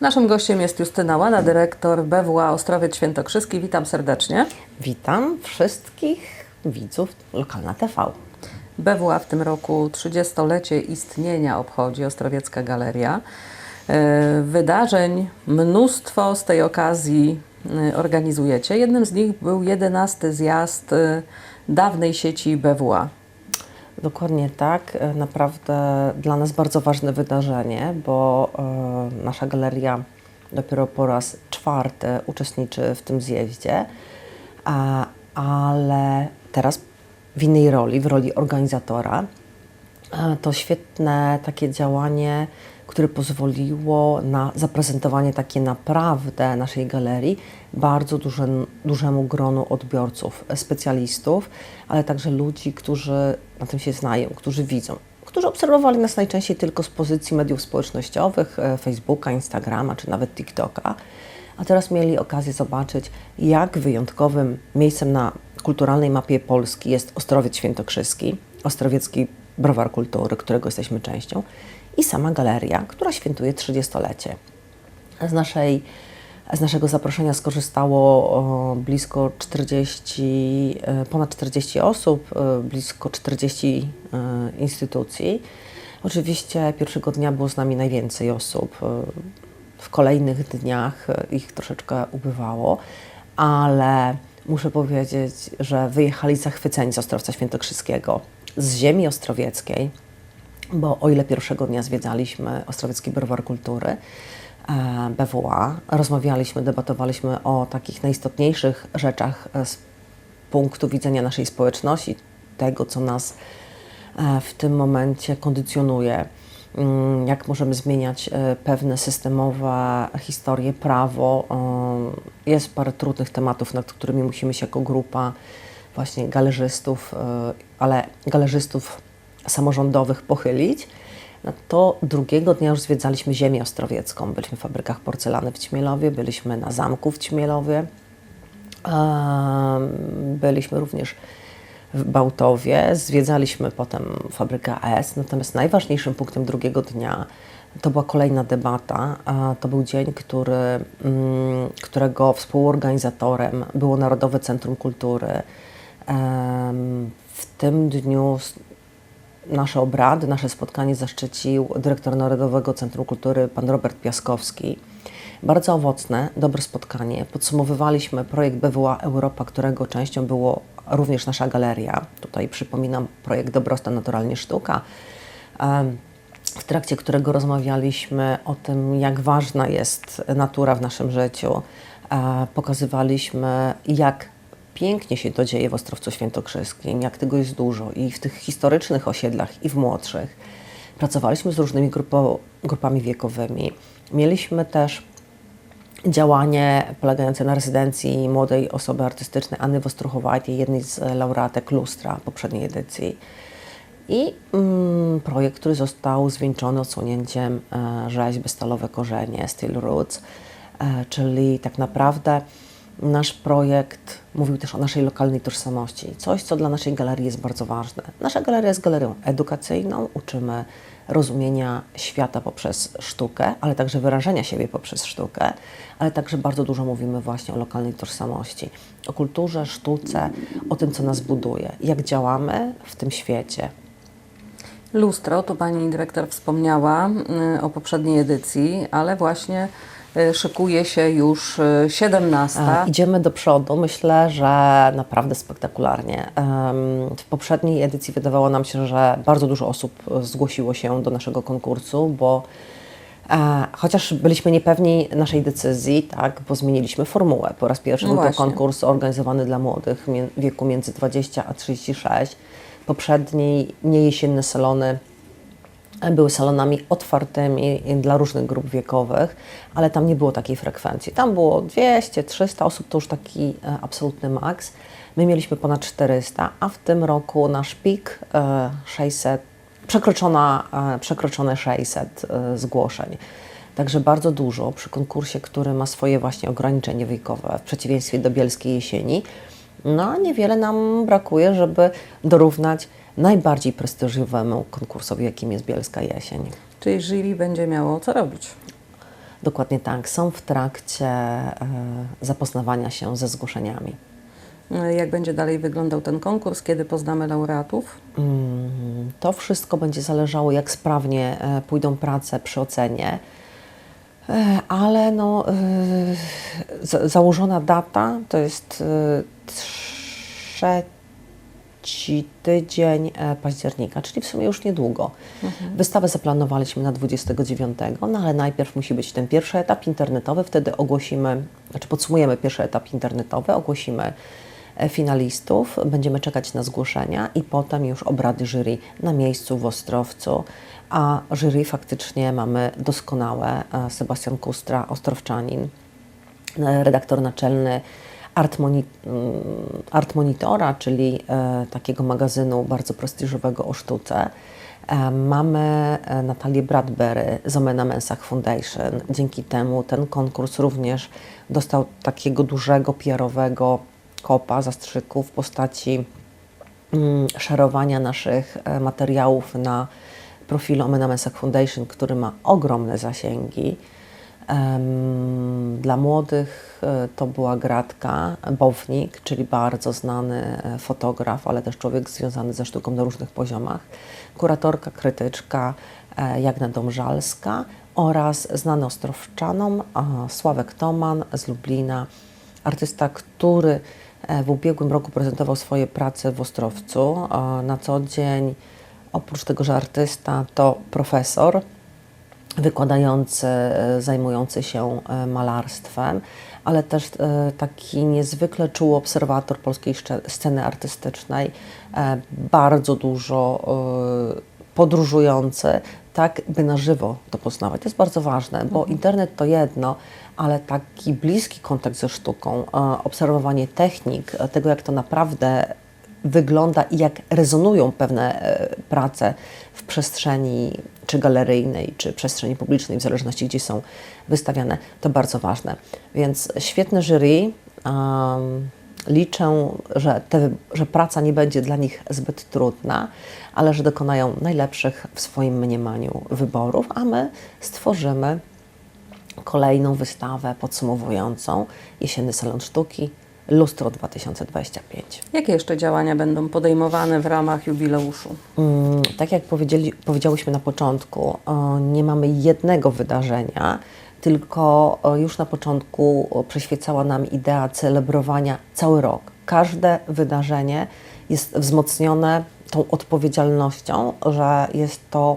Naszym gościem jest Justyna Łana, dyrektor BWA Ostrowiec Świętokrzyski. Witam serdecznie. Witam wszystkich widzów Lokalna TV. BWA w tym roku 30-lecie istnienia obchodzi Ostrowiecka Galeria. E, Wydarzeń mnóstwo z tej okazji e, organizujecie. Jednym z nich był 11 zjazd e, dawnej sieci BWA. Dokładnie tak. E, Naprawdę dla nas bardzo ważne wydarzenie, bo e, nasza galeria dopiero po raz czwarty uczestniczy w tym zjeździe, ale teraz w innej roli, w roli organizatora. E, To świetne takie działanie, które pozwoliło na zaprezentowanie takie naprawdę naszej galerii bardzo dużym, dużemu gronu odbiorców, specjalistów, ale także ludzi, którzy na tym się znają, którzy widzą, którzy obserwowali nas najczęściej tylko z pozycji mediów społecznościowych, e, Facebooka, Instagrama czy nawet TikToka, a teraz mieli okazję zobaczyć, jak wyjątkowym miejscem na kulturalnej mapie Polski jest Ostrowiec Świętokrzyski, Ostrowiecki Browar Kultury, którego jesteśmy częścią, i sama galeria, która świętuje 30-lecie. Z, naszej, z naszego zaproszenia skorzystało blisko 40, e, ponad 40 osób, e, blisko 40 e, instytucji. Oczywiście pierwszego dnia było z nami najwięcej osób. W kolejnych dniach ich troszeczkę ubywało, ale muszę powiedzieć, że wyjechali zachwyceni z Ostrowca Świętokrzyskiego, z ziemi ostrowieckiej, bo o ile pierwszego dnia zwiedzaliśmy Ostrowiecki Browar Kultury, e, BWA, rozmawialiśmy, debatowaliśmy o takich najistotniejszych rzeczach e, z punktu widzenia naszej społeczności, tego, co nas e, w tym momencie kondycjonuje, mm, jak możemy zmieniać pewne systemowe historie, prawo. Jest parę trudnych tematów, nad którymi musimy się jako grupa właśnie galerzystów, ale galerzystów samorządowych pochylić. No to drugiego dnia już zwiedzaliśmy ziemię ostrowiecką. Byliśmy w fabrykach porcelany w Ćmielowie, byliśmy na zamku w Ćmielowie, Em, byliśmy również w Bałtowie, zwiedzaliśmy potem fabrykę S, natomiast najważniejszym punktem drugiego dnia to była kolejna debata. To był dzień, który, mm, którego współorganizatorem było Narodowe Centrum Kultury. Em, W tym dniu nasze obrady, nasze spotkanie zaszczycił dyrektor Narodowego Centrum Kultury, pan Robert Piaskowski. Bardzo owocne, dobre spotkanie. Podsumowywaliśmy projekt BWA Europa, którego częścią było również nasza galeria. Tutaj przypominam projekt Dobrostan Naturalnie Sztuka, w trakcie którego rozmawialiśmy o tym, jak ważna jest natura w naszym życiu. E, Pokazywaliśmy, jak pięknie się to dzieje w Ostrowcu Świętokrzyskim, jak tego jest dużo i w tych historycznych osiedlach, i w młodszych. Pracowaliśmy z różnymi grupo, grupami wiekowymi. Mieliśmy też działanie polegające na rezydencji młodej osoby artystycznej Anny Wostruchowajtej, jednej z laureatek Lustra poprzedniej edycji. I mm, projekt, który został zwieńczony odsłonięciem e, rzeźby Stalowe Korzenie, Steel Roots, e, czyli tak naprawdę nasz projekt mówił też o naszej lokalnej tożsamości, coś, co dla naszej galerii jest bardzo ważne. Nasza galeria jest galerią edukacyjną, uczymy rozumienia świata poprzez sztukę, ale także wyrażenia siebie poprzez sztukę, ale także bardzo dużo mówimy właśnie o lokalnej tożsamości, o kulturze, sztuce, o tym, co nas buduje, jak działamy w tym świecie. Lustro, tu pani dyrektor wspomniała y, o poprzedniej edycji, ale właśnie szykuje się już y, 17. E, Idziemy do przodu. Myślę, że naprawdę spektakularnie. W poprzedniej edycji wydawało nam się, że bardzo dużo osób e, zgłosiło się do naszego konkursu, bo e, chociaż byliśmy niepewni naszej decyzji, tak, bo zmieniliśmy formułę. Po raz pierwszy No był to konkurs organizowany dla młodych w wieku między 20 a 36. Poprzedni, niejesienne salony były salonami otwartymi dla różnych grup wiekowych, ale tam nie było takiej frekwencji. Tam było 200, 300 osób, to już taki e, absolutny maks. My mieliśmy ponad 400, a w tym roku nasz pik e, 600, przekroczona, e, przekroczone 600 e, zgłoszeń. Także bardzo dużo przy konkursie, który ma swoje właśnie ograniczenie wiekowe, w przeciwieństwie do Bielskiej Jesieni. No a niewiele nam brakuje, żeby dorównać najbardziej prestiżowemu konkursowi, jakim jest Bielska Jesień. Czyli jury będzie miało co robić. Dokładnie tak, są w trakcie e, zapoznawania się ze zgłoszeniami. E, Jak będzie dalej wyglądał ten konkurs? Kiedy poznamy laureatów? Mm, To wszystko będzie zależało, jak sprawnie e, pójdą prace przy ocenie, E, ale no, e, za- założona data to jest e, trzeci tydzień e, października, czyli w sumie już niedługo. Wystawę zaplanowaliśmy na 29, no ale najpierw musi być ten pierwszy etap internetowy, wtedy ogłosimy, znaczy podsumujemy pierwszy etap internetowy, ogłosimy e, finalistów, będziemy czekać na zgłoszenia i potem już obrady jury na miejscu w Ostrowcu. A jury faktycznie mamy doskonałe. E, Sebastian Kustra, Ostrowczanin, redaktor naczelny Art, mm, Monitora, czyli e, takiego magazynu bardzo prestiżowego o sztuce. E, Mamy e, Natalię Bradbury z Omena Mensach Foundation. Dzięki temu ten konkurs również dostał takiego dużego PR-owego kopa, zastrzyku w postaci mm, szerowania naszych materiałów na profilu Omena Mensach Foundation, który ma ogromne zasięgi. Dla młodych e, to była Gratka Bownik, czyli bardzo znany e, fotograf, ale też człowiek związany ze sztuką na różnych poziomach. Kuratorka, krytyczka e, Jagna Domżalska oraz znany Ostrowczanom Sławek Toman z Lublina, artysta, który w ubiegłym roku prezentował swoje prace w Ostrowcu. Na co dzień, oprócz tego, że artysta, to profesor wykładający, e, zajmujący się e, malarstwem, ale też e, taki niezwykle czuły obserwator polskiej sceny artystycznej, bardzo dużo podróżujący, tak by na żywo to poznawać. To jest bardzo ważne, bo internet to jedno, ale taki bliski kontakt ze sztuką, obserwowanie technik, tego jak to naprawdę wygląda i jak rezonują pewne prace w przestrzeni czy galeryjnej, czy przestrzeni publicznej, w zależności gdzie są wystawiane, to bardzo ważne. Więc świetne jury. Um, liczę, że, te, że praca nie będzie dla nich zbyt trudna, ale że dokonają najlepszych w swoim mniemaniu wyborów, a my stworzymy kolejną wystawę podsumowującą Jesienny Salon Sztuki Lustro 2025. Jakie jeszcze działania będą podejmowane w ramach jubileuszu? Mm, Tak jak powiedzieli, powiedziałyśmy na początku, o, nie mamy jednego wydarzenia, tylko o, już na początku o, przyświecała nam idea celebrowania cały rok. Każde wydarzenie jest wzmocnione tą odpowiedzialnością, że jest to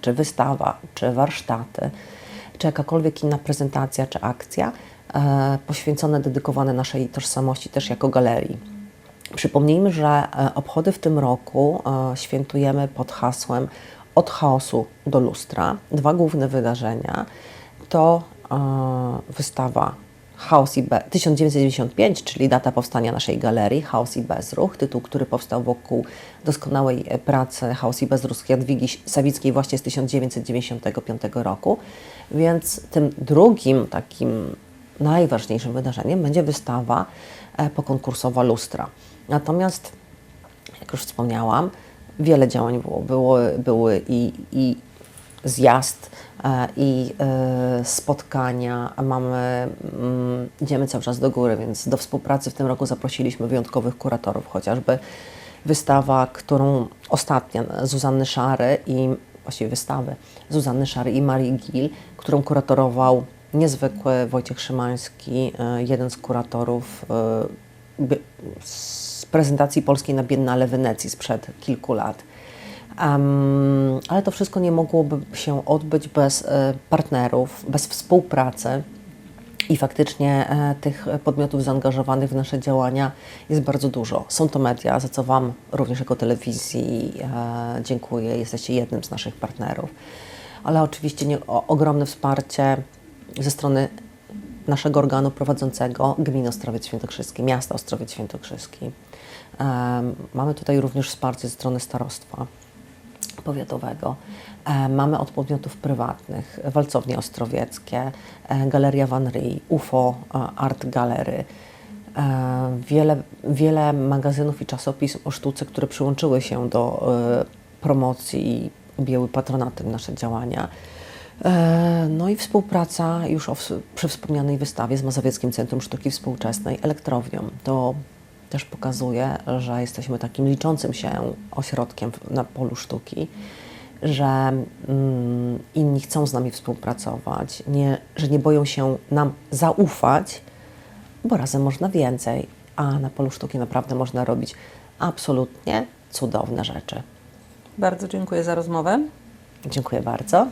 czy wystawa, czy warsztaty, czy jakakolwiek inna prezentacja, czy akcja e, poświęcone, dedykowane naszej tożsamości też jako galerii. Przypomnijmy, że e, obchody w tym roku e, świętujemy pod hasłem Od chaosu do lustra. Dwa główne wydarzenia to e, wystawa Chaos i Be 1995, czyli data powstania naszej galerii Chaos i Bezruch, tytuł, który powstał wokół doskonałej e, pracy Chaos i Bezruch Jadwigi Sawickiej właśnie z 1995 roku. Więc tym drugim takim najważniejszym wydarzeniem będzie wystawa e, pokonkursowa Lustra. Natomiast, jak już wspomniałam, wiele działań było. Były, były i, i zjazd, e, i e, spotkania. Mamy, mm, idziemy cały czas do góry, więc do współpracy w tym roku zaprosiliśmy wyjątkowych kuratorów, chociażby wystawa, którą ostatnia Zuzanny Szary i właściwie wystawy Zuzanny Szary i Marii Gil, którą kuratorował niezwykły Wojciech Szymański, e, jeden z kuratorów e, z prezentacji polskiej na Biennale Wenecji sprzed kilku lat. Em, ale to wszystko nie mogłoby się odbyć bez e, partnerów, bez współpracy. I faktycznie tych podmiotów zaangażowanych w nasze działania jest bardzo dużo. Są to media, za co Wam również jako telewizji dziękuję. Jesteście jednym z naszych partnerów. Ale oczywiście nie, o, ogromne wsparcie ze strony naszego organu prowadzącego Gminy Ostrowiec Świętokrzyski, miasta Ostrowiec Świętokrzyski. Mamy tutaj również wsparcie ze strony starostwa powiatowego. Mamy od podmiotów prywatnych, Walcownie Ostrowieckie, e, Galeria Van UFO e, Art Gallery. E, Wiele, wiele magazynów i czasopism o sztuce, które przyłączyły się do promocji i objęły patronatem nasze działania. E, No i współpraca już o, przy wspomnianej wystawie z Mazowieckim Centrum Sztuki Współczesnej Elektrownią. To też pokazuje, że jesteśmy takim liczącym się ośrodkiem na polu sztuki, że mm, inni chcą z nami współpracować, nie, że nie boją się nam zaufać, bo razem można więcej, a na polu sztuki naprawdę można robić absolutnie cudowne rzeczy. Bardzo dziękuję za rozmowę. Dziękuję bardzo.